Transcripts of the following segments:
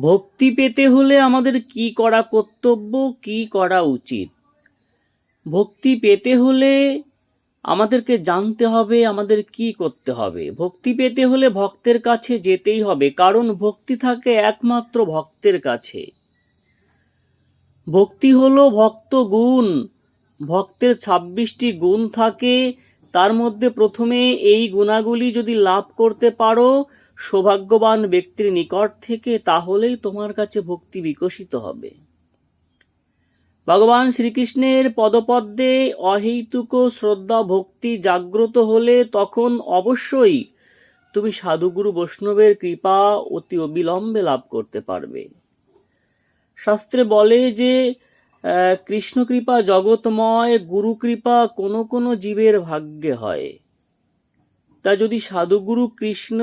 ভক্তি পেতে হলে আমাদের কি করা কর্তব্য, কি করা উচিত? ভক্তি পেতে হলে আমাদেরকে জানতে হবে আমাদের কি করতে হবে। ভক্তি পেতে হলে ভক্তের কাছে যেতেই হবে, কারণ ভক্তি থাকে একমাত্র ভক্তের কাছে। ভক্তি হলো ভক্ত গুণ, ভক্তের ছাব্বিশটি গুণ থাকে তার মধ্যে প্রথমে এই গুণাগুলি যদি লাভ করতে পারো, সৌভাগ্যবান ব্যক্তির নিকট থেকে তাহলেই তোমার কাছে ভক্তি বিকশিত হবে। ভগবান শ্রীকৃষ্ণের পদপদ্মে অহেতুক শ্রদ্ধা ভক্তি জাগ্রত হলে তখন অবশ্যই তুমি সাধুগুরু বৈষ্ণবের কৃপা অতি অবিলম্বে লাভ করতে পারবে। শাস্ত্রে বলে যে কৃষ্ণ কৃপা জগৎময়, গুরু কৃপা কোনো কোনো জীবের ভাগ্যে হয়। তা যদি সাধুগুরু কৃষ্ণ,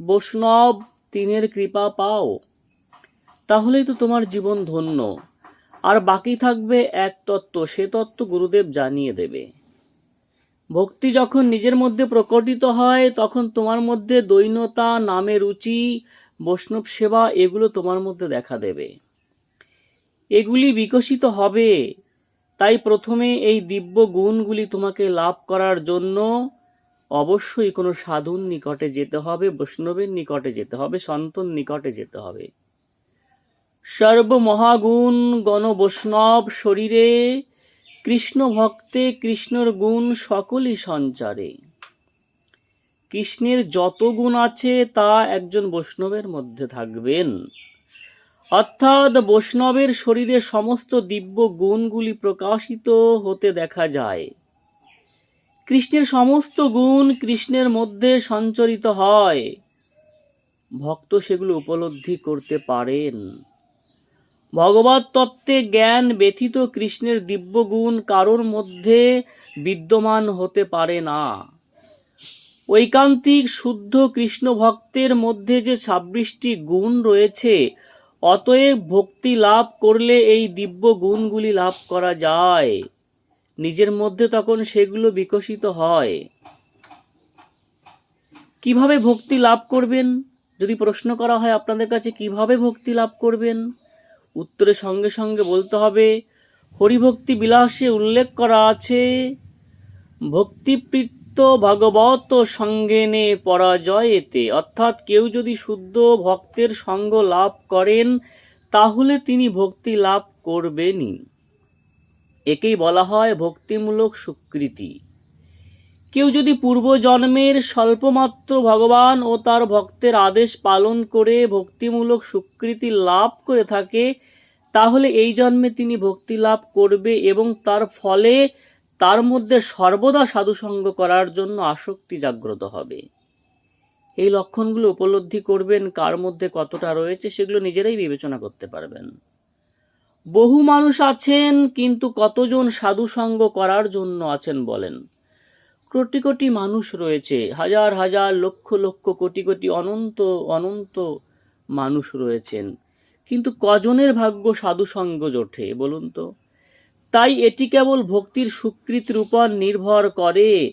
বৈষ্ণব তিনের কৃপা পাও, তাহলেই তো তোমার জীবন ধন্য। আর বাকি থাকবে এক তত্ত্ব, সে তত্ত্ব গুরুদেব জানিয়ে দেবে। ভক্তি যখন নিজের মধ্যে প্রকটিত হয়, তখন তোমার মধ্যে দৈনতা নামে রুচি, বৈষ্ণব সেবা, এগুলো তোমার মধ্যে দেখা দেবে। এগুলি বিকশিত হবে। তাই প্রথমে এই দিব্য গুণগুলি তোমাকে লাভ করার জন্য অবশ্যই কোনো সাধুর নিকটে যেতে হবে, বৈষ্ণবের নিকটে যেতে হবে, সন্তন নিকটে যেতে হবে। সর্বমহাগুণ গণ বৈষ্ণব শরীরে, কৃষ্ণ ভক্তে কৃষ্ণর গুণ সকলই সঞ্চারে। কৃষ্ণের যত গুণ আছে তা একজন বৈষ্ণবের মধ্যে থাকবেন। অর্থাৎ বৈষ্ণবের শরীরে সমস্ত দিব্য গুণগুলি প্রকাশিত হতে দেখা যায়। কৃষ্ণের সমস্ত গুণ কৃষ্ণের মধ্যে সঞ্চরিত হয়। ভক্ত সেগুলো উপলব্ধি করতে পারেন। ভগবত তত্ত্বে জ্ঞান ব্যথিত কৃষ্ণের দিব্য গুণ কারোর মধ্যে বিদ্যমান হতে পারে না। ঐকান্তিক, শুদ্ধ কৃষ্ণ ভক্তের মধ্যে যে ছাব্বিশটি গুণ রয়েছে অতএব ভক্তি লাভ করলে এই দিব্য গুণগুলি লাভ করা যায়। নিজের মধ্যে তখন সেগুলো বিকশিত হয়। কীভাবে ভক্তি লাভ করবেন? যদি প্রশ্ন করা হয় আপনাদের কাছে, কীভাবে ভক্তি লাভ করবেন? উত্তরের সঙ্গে সঙ্গে বলতে হবে, হরিভক্তি বিলাসে উল্লেখ করা আছে ভক্তিপ্রীত ভগবত সঙ্গে সঙ্গেনে পরাজয়েতে। অর্থাৎ কেউ যদি শুদ্ধ ভক্তের সঙ্গ লাভ করেন, তাহলে তিনি ভক্তি লাভ করবেনই। একেই বলা হয় ভক্তিমূলক স্বীকৃতি কেউ যদি পূর্বজন্মের স্বল্পমাত্র ভগবান ও তার ভক্তের আদেশ পালন করে ভক্তিমূলক স্বীকৃতি লাভ করে থাকে, তাহলে এই জন্মে তিনি ভক্তি লাভ করবে এবং তার ফলে তার মধ্যে সর্বদা সাধুসঙ্গ করার জন্য আসক্তি জাগ্রত হবে। এই লক্ষণগুলো উপলব্ধি করবেন কার মধ্যে কতটা রয়েছে সেগুলো নিজেরাই বিবেচনা করতে পারবেন। বহু মানুষ আছেন, কিন্তু কতজন সাধুসঙ্গ করার জন্য আছেন বলেন। কোটি কোটি মানুষ রয়েছে, হাজার হাজার লক্ষ লক্ষ কোটি কোটি অনন্ত অনন্ত মানুষ রয়েছেন। কিন্তু কজনের ভাগ্য সাধুসঙ্গ জোটে বলুন তো? তাই এটি কেবল ভক্তির স্বীকৃতির উপর নির্ভর করে।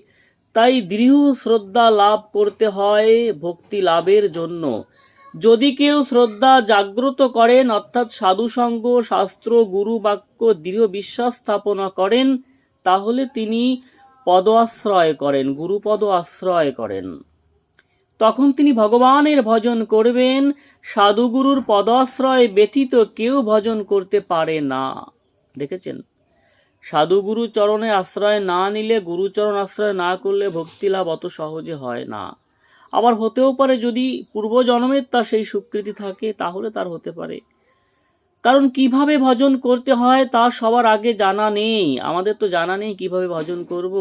তাই দৃঢ় শ্রদ্ধা লাভ করতে হয় ভক্তি লাভের জন্য। যদি কেউ শ্রদ্ধা জাগ্রত করেন, অর্থাৎ সাধুসঙ্গ শাস্ত্র, গুরু বাক্য, দৃঢ় বিশ্বাস স্থাপনা করেন, তাহলে তিনি পদ আশ্রয় করেন, গুরুপদ আশ্রয় করেন। তখন তিনি ভগবানের ভজন করবেন, সাধুগুরুর পদাশ্রয় ব্যতীত কেউ ভজন করতে পারে না। দেখেছেন? সাধুগুরু চরণে আশ্রয় না নিলে গুরুচরণ আশ্রয় না করলে ভক্তি লাভ অত সহজে হয় না। আবার হতেও পারে যদি পূর্বজন্মের তার সেই স্বীকৃতি থাকে, তাহলে তার হতে পারে। কারণ কীভাবে ভজন করতে হয় তা সবার আগে জানা নেই। আমাদের তো জানা নেই কীভাবে ভজন করব।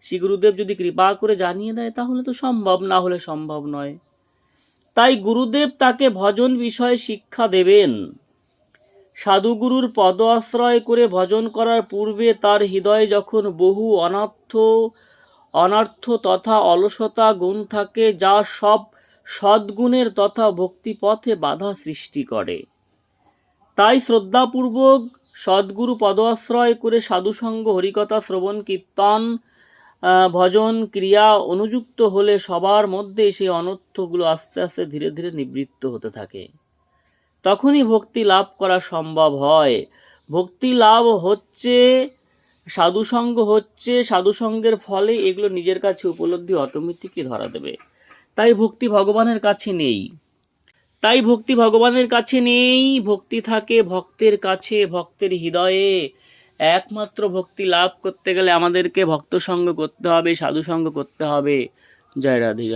শ্রী গুরুদেব যদি কৃপা করে জানিয়ে দেয়, তাহলে তো সম্ভব, না হলে সম্ভব নয়। তাই গুরুদেব তাকে ভজন বিষয়ে শিক্ষা দেবেন। সাধুগুরুর পদ আশ্রয় করে ভজন করার পূর্বে তার হৃদয়ে যখন বহু অনার্থ অনার্থ তথা অলসতা গুণ থাকে, যা সব সদ্গুণের তথা ভক্তিপথে বাধা সৃষ্টি করে। তাই শ্রদ্ধাপূর্বক সদ্গুরু পদ আশ্রয় করে সাধুসঙ্গ, হরিকথা, শ্রবণ, কীর্তন ভজন, ক্রিয়া অনুযুক্ত হলে সবার মধ্যে সেই অনর্থগুলো আস্তে আস্তে ধীরে ধীরে নিবৃত্ত হতে থাকে। তখনই ভক্তি লাভ করা সম্ভব হয়। ভক্তি লাভ হচ্ছে সাধুসঙ্গ হচ্ছে সাধুসঙ্গের ফলে এগুলো নিজের কাছে উপলব্ধি অটোমেটিকই ধরা দেবে। তাই ভক্তি ভগবানের কাছে নেই। তাই ভক্তি ভগবানের কাছে নেই, ভক্তি থাকে ভক্তের কাছে, ভক্তের হৃদয়ে। একমাত্র ভক্তি লাভ করতে গেলে আমাদেরকে ভক্ত সঙ্গ করতে হবে, সাধু সঙ্গ করতে হবে। জয় রাধে, জয়